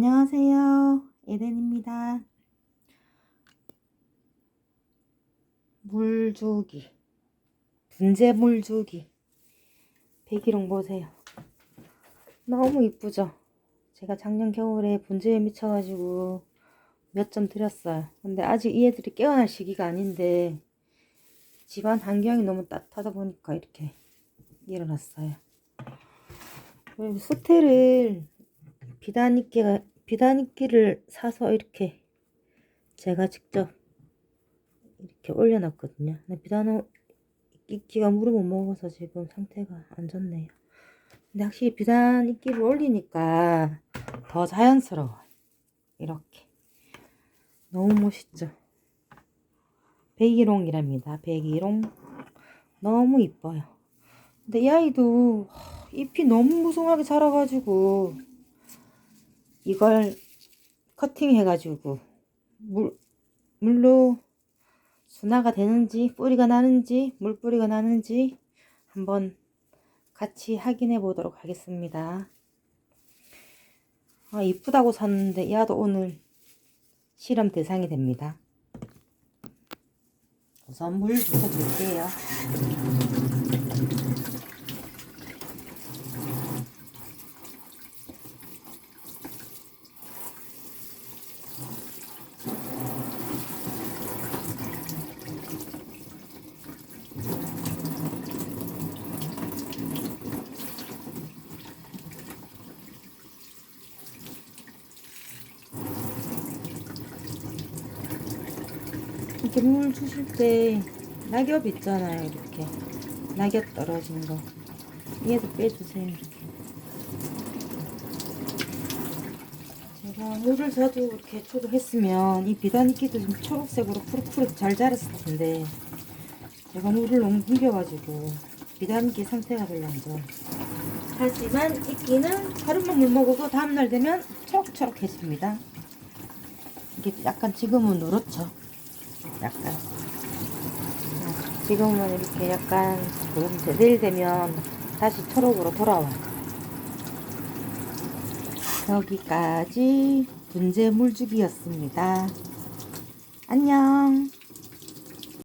안녕하세요. 에덴입니다. 물주기. 분재 물주기. 배기롱 보세요. 너무 이쁘죠? 제가 작년 겨울에 분재에 미쳐가지고 몇 점 드렸어요. 근데 아직 이 애들이 깨어날 시기가 아닌데 집안 환경이 너무 따뜻하다 보니까 이렇게 일어났어요. 그리고 수태를 비단이끼가 비단이끼를 사서 이렇게 제가 직접 이렇게 올려놨거든요. 근데 비단이끼가 물을 못 먹어서 지금 상태가 안 좋네요. 근데 확실히 비단이끼를 올리니까 더 자연스러워요. 이렇게 너무 멋있죠. 백일홍이랍니다. 백일홍 너무 이뻐요. 근데 이 아이도 잎이 너무 무성하게 자라가지고 이걸 커팅해가지고 물 물로 순화가 되는지 뿌리가 나는지 물뿌리가 나는지 한번 같이 확인해 보도록 하겠습니다. 아 이쁘다고 샀는데 야도 오늘 실험 대상이 됩니다. 우선 물 부어줄게요. 이렇게 물 주실 때 낙엽 있잖아요 이렇게. 낙엽 떨어진 거. 얘도 빼주세요 제가 물을 자주 이렇게 초록했으면 이 비단이끼도 좀 초록색으로 푸릇푸릇 잘 자랐을 텐데 제가 물을 너무 비벼가지고 비단이끼 상태가 별로 안 좋아요. 하지만 이끼는 하루만 물 먹어도 다음날 되면 초록초록해집니다. 이게 약간 지금은 누렇죠 약간. 어, 지금은 이렇게 약간 그런데 내일 되면 다시 초록으로 돌아와요. 여기까지 분재 물주기였습니다. 안녕